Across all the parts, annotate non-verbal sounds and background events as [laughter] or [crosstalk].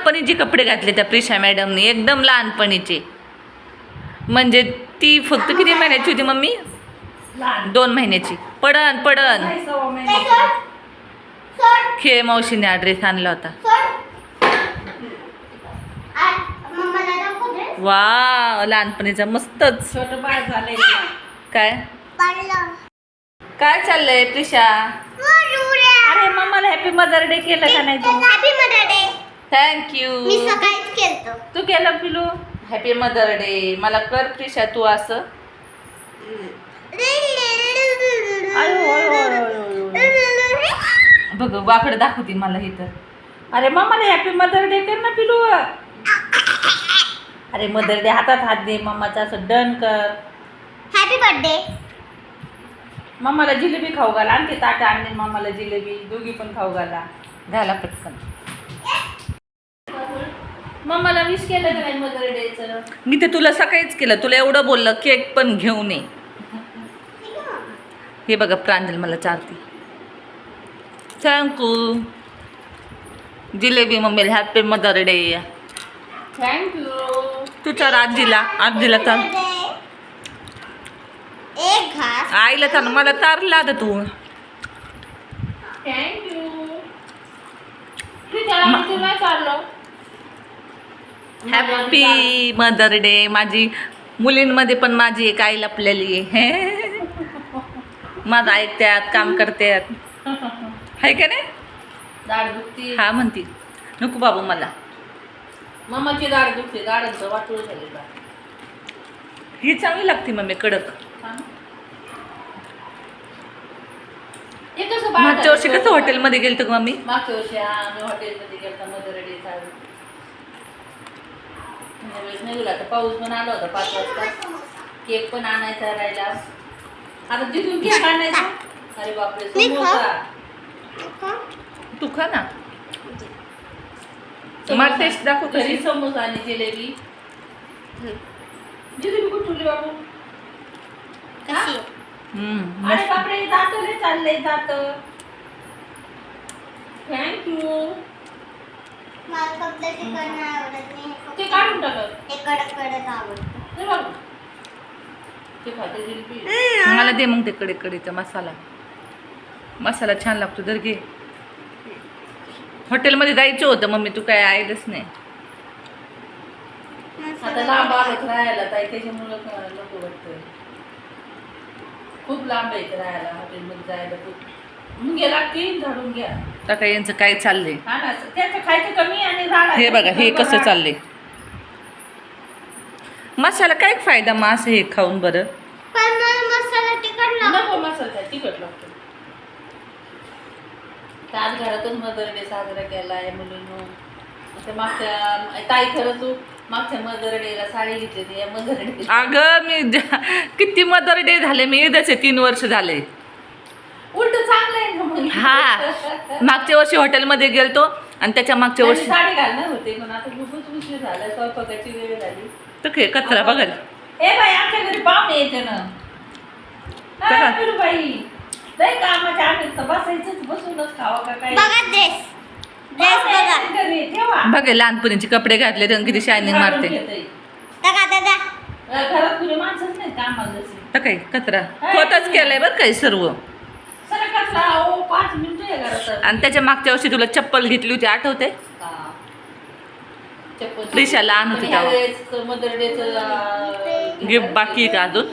लहानपणीचे कपडे घातले त्या प्रिशा मॅडमनी एकदम लहानपणीचे. म्हणजे ती फक्त किती महिन्याची होती मम्मी? दोन महिन्याची. पडन पडन. खेळ मावशीने हा ड्रेस आणला होता. वा लहानपणीचा मस्तच. छोटं बाळ झालंय. काय? काय चाललंय प्रिशा? अरे मम्माला हॅपी मदर डे केलं का नाही तू? थँक्यू मी सकाळीच केलतो. तू केलं पिलू? हॅपी मदर डे मला कर प्रिशा तू असं. बघ वाकडं दाखवते मला हे तर. अरे मम्माला हॅपी मदर डे कर ना पिलू. अरे मदर डे हातात हात दे मम्माचा असं डन कर. हॅपी बर्थडे मम्माला जिलेबी खाऊ घाला. आणखी ताट आणले मम्माला जिलेबी. दोघी पण खाऊ घाला. घाला पटकन. विश केलं का नाही मदर डेचं मी ते तुला सकाळीच केलं. तुला एवढं बोललं केक पण घेऊन ये. हे बघा प्रांजल मला चालते थँक्यू जिलेबी मम्मीला happy mother day thank you तू चाल आजीला आजीला चाल एक घास आईला चाल मला तार लाग तू. थँक्यू तुला चाललो हॅपी मदर डे माझी मुलींमध्ये पण माझी एक आई लपलेली आहे. माझं ऐकत्यात काम करतात आहे का नाही? हा म्हणती. नको बाबू मला. मम्माची दाढ दुखते. दाढांचं झाले दाढ. ही चांगली लागते मम्मी कडक. मागच्या वर्षी? कसं हॉटेलमध्ये गेलतो मम्मी? मागच्या वर्षी आम्ही हॉटेलमध्ये गेलता मदर डे नाही गेला पाऊस पण आला होता पाच वाजता. केक पण आणायचा राहिला. आता तिथून केक [laughs] आणायचा? अरे बापरे समोसा तू खा ना. मला टेस्ट दाखव घरी समोसा आणि जिलेबी. जिलेबी कुठं ठेवली बाबू? अरे. बापरे जात रे चाललंय जात. थँक्यू मला फक्त चिकन नाही. आवडत नाही ते काढून टाकत हे कडक कडक आवडतं. ते बघ. ते खाते जिलेबी मला दे मग ते कडे कडेचा मसाला. मसाला छान लागतो जर घे. हॉटेलमध्ये जायचं होतं मम्मी तू काय आयलंच नाही. आता लांब आलं राहायला ताई त्याच्यामुळं का नको वाटतं खूप लांब आहे इथं राहायला हॉटेलमध्ये जायला खूप. मुंग्या लागतील झाडून घ्या. यांचं काय चाललंय? हा ना त्याचं खायचं कमी आणि झाड हे बघा हे कसं चाललंय? मसाला काय फायदा मग असं हे खाऊन बरं? पण मला मसाला तिखट लागतो. नको मसाला तिखट लागतो. तर आज घरातच मदर डे साजरा केला आहे मुलींनो. आता मागच्या ताई खरं तू मागच्या मदर डेला साडी घेतली मदर डे अगं मी ज्या- किती मदर डे झाले मी इथंच आहे तीन वर्ष झाले उलट चांगलं आहे ना मग हा. मागच्या वर्षी हॉटेलमध्ये गेलतो आणि त्याच्या मागच्या वर्षी साडी घालणार होते पण आता खूपच उशीर झाला? स्वयंपाकाची वेळ झाली. तर खे कचरा बघा ए बाई आमच्या घरी पाहुणे येते ना बघा. काय करू बाई. लय कामाच्या आम्ही तर बसायचंच बसूनच खावा का काय? बघा ड्रेस ड्रेस पाहुणे बघा. येते घरी ठेवा. बघा लहानपणीचे कपडे घातले तर किती शायनिंग मारते. घेतोय. बघा दादा घरात कुणी माणसंच नाही कामाला जसे तर काय कचरा. स्वतःच केलंय बरं काय सर्व सर कसला ओ पाच मिनिटं आहे घरात आणि त्याच्या मागच्या वर्षी तुला चप्पल घेतली होती आठवते? आणत पण होती तेव्हा. गिफ्ट बाकी आहे का अजून?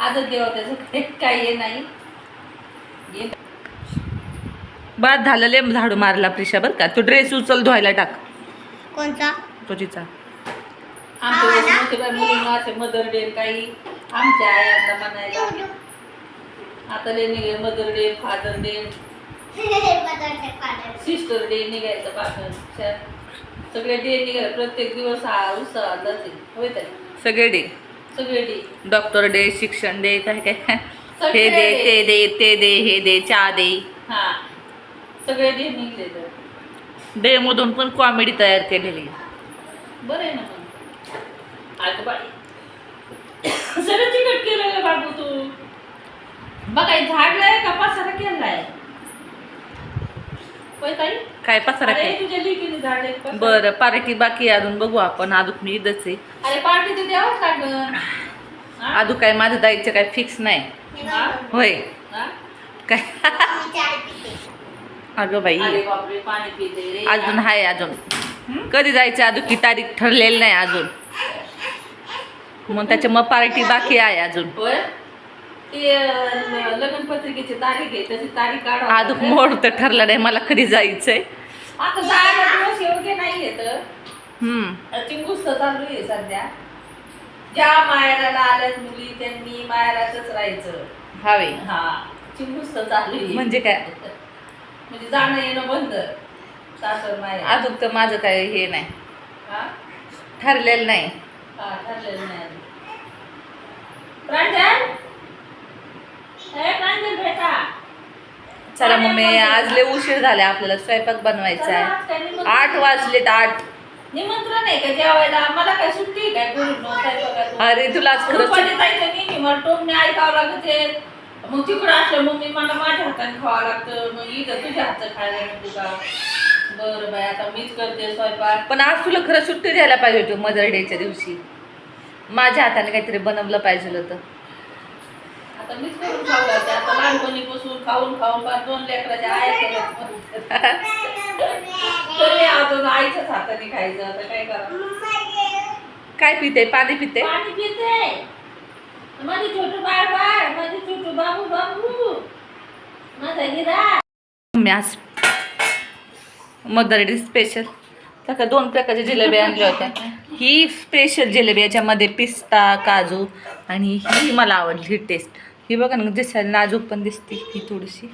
आजच देवा त्याचं. काही काही हे नाही. हे बाद झालं लय झाडू मारला प्रिशा बरं का. तू ड्रेस उचल धुवायला टाक. कोणता आमच्या बाई मुलींना असे मदर डे काही. आमच्या आयांना म्हणायला आता लय निघे mother day father day. Sister day निघायचं पासून सगळे डे निघाय प्रत्येक दिवस हा जाते. होय सगळे डे सगळे डे डॉक्टर डे शिक्षण डे काय काय हे दे. ते दे ते दे हे दे चहा दे हा. सगळे डे निघले तर. डे मधून पण कॉमेडी तयार केलेली. बरं आहे ना मग बाई. सगळं तिकट केलं बाबू तू. बघा झाडलाय का? पसारा ताई? काय पसारा झाडे. बरं पार्टी बाकी आहे अजून बघू आपण. अजून मी इथंच आहे. अरे पार्टी तर द्यावंच लागन? अजून काय माझं जायचं काय फिक्स नाही. होय? काय. अगं बाई. अजून आहे अजून? कधी जायचं अजून की तारीख ठरलेली नाही अजून. मग त्याच्या मग पार्टी बाकी आहे अजून. ते अं, लग्न पत्रिकेची तारीख आहे त्याची तारीख काढा अजून मोड तर ठरलं नाही मला कधी जायचंय. आता जायला दिवस योग्य नाही येत हम्म. चिंगुस्त चालू आहे सध्या. ज्या मायराला आल्यात मुली त्यांनी मायराच राहायचं. हवे. हा चिंगुस्त चालू आहे. म्हणजे काय? म्हणजे जाणं येणं बंद. सासर मायर अजून तर माझं काय हे नाही. हा? ठरलेलं नाही. हा ठरलेलं नाही. प्रांजल! चला मम्मी आज लय उशीर झाला आपल्याला स्वयंपाक बनवायचा आहे. आठ वाजलेत आठ. निमंत्रण आहे का जेवायला? मला काय सुट्टी काय करून? अरे तुला आज खरंच नेहमी मला टोमणे ऐकावं लागते मग तिकडं असलं मग मी मला माझ्या हाताने खावं लागतं. मग इथं तुझ्या हातचं खायला का? बरं बाय आता मीच करते स्वयंपाक. पण आज तुला खरं सुट्टी द्यायला पाहिजे होती मदर डेच्या दिवशी. माझ्या हाताने काहीतरी बनवलं पाहिजे होतं. आता मीच करून खाऊ लागते आता खाऊन खाऊन फार दोन लेकराच्या आया अजून आईच्याच हाताने खायचं. आता काय करा काय पिते? पाणी पिते? पाणी पिते. माझी छोटू बाळ बाळ माझी छोटू बाबू बाबू. माझा हिरा. मी आज स्पेशल त्या दोन प्रकारच्या जिलेबी आणल्या होत्या. ही स्पेशल जिलेबी याच्यामध्ये पिस्ता काजू आणि ही मला आवडली टेस्ट ही बघा ना दिसायला नाजूक पण दिसते ही थोडीशी.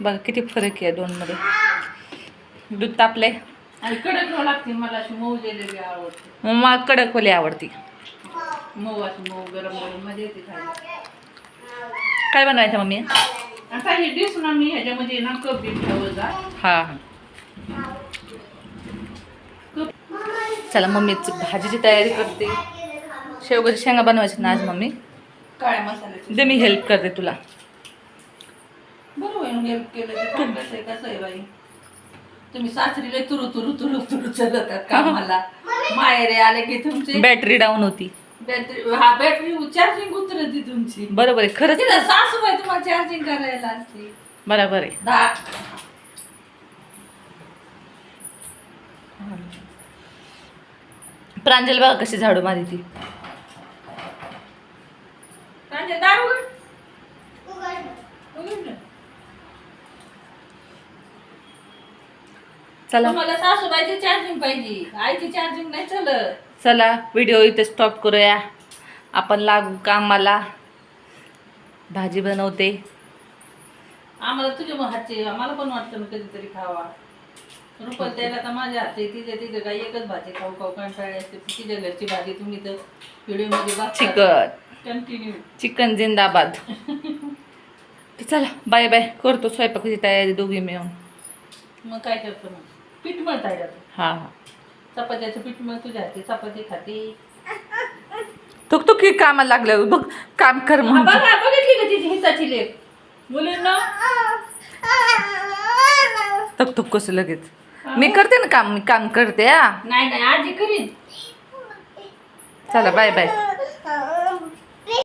बघा किती फरक आहे दोनमध्ये. दूध तापले आणि कडक लागते मला अशी मऊ जिलेबी आवडते. मग मला कडकवाली आवडती. मऊ अशी मऊ गरम गरममध्ये येते खायला. काय बनवायचं मम्मी? आता हे डिश ना मी ह्याच्यामध्ये ना कप बीट ठेवलं जा. हां हां. चला मम्मीची भाजीची तयारी करते. शेवगाची शेंगा बनवायची ना आज मम्मी? काळ्या मसाल्याची दे मी हेल्प करते तुला. बरोबर आहे हेल्प केलं ते चांगलंच आहे कसं आहे बाई? तुम्ही सासरीला तुरु तुरु तुरु तुरु चलतात कामाला. माहेरे आले की तुमचे बॅटरी डाऊन होती. बॅटरी हा बॅटरी चार्जिंग उतरती तुमची. बरोबर आहे खरंच तिला सासूबाई तुम्हाला चार्जिंग करायला असते बरोबर आहे. दहा प्रांजल बघा कशी झाडू मारी ती प्रांजल दार उघड उघड. उघड ना. चला. तुम्हाला सासूबाईची चार्जिंग पाहिजे. आईची चार्जिंग नाही चलत. चला व्हिडिओ इथे स्टॉप करूया. आपण लागू कामाला. भाजी बनवते. आम्हाला तुझ्या मग हातचे आम्हाला पण वाटतं ना कधीतरी खावा. रुपल त्याला तर माझ्या हातचे तिथे तिथे काय एकच भाजी खाऊ खाऊ कंटाळी असते. तिच्या घरची भाजी तुम्ही तर व्हिडिओमध्ये बघता. चिकन. कंटिन्यू चिकन जिंदाबाद. तर चला बाय बाय. करतो स्वयंपाकाची तयारी दोघी मिळून. मग काय करतो मग? पीठ मळता येतं हां हां. चपात्याचं पीठ मळ तुझ्या हाती चपाती खाते. तुक तुक की कामाला लागलं. बघ काम कर हा, म्हणतो बघा बघितली का तिची हिसाची लेख मुलींना? तुक तुक कसं लगेच? मी करते ना काम मी काम करते हा. नाही नाही आजी करीन. चला बाय बाय.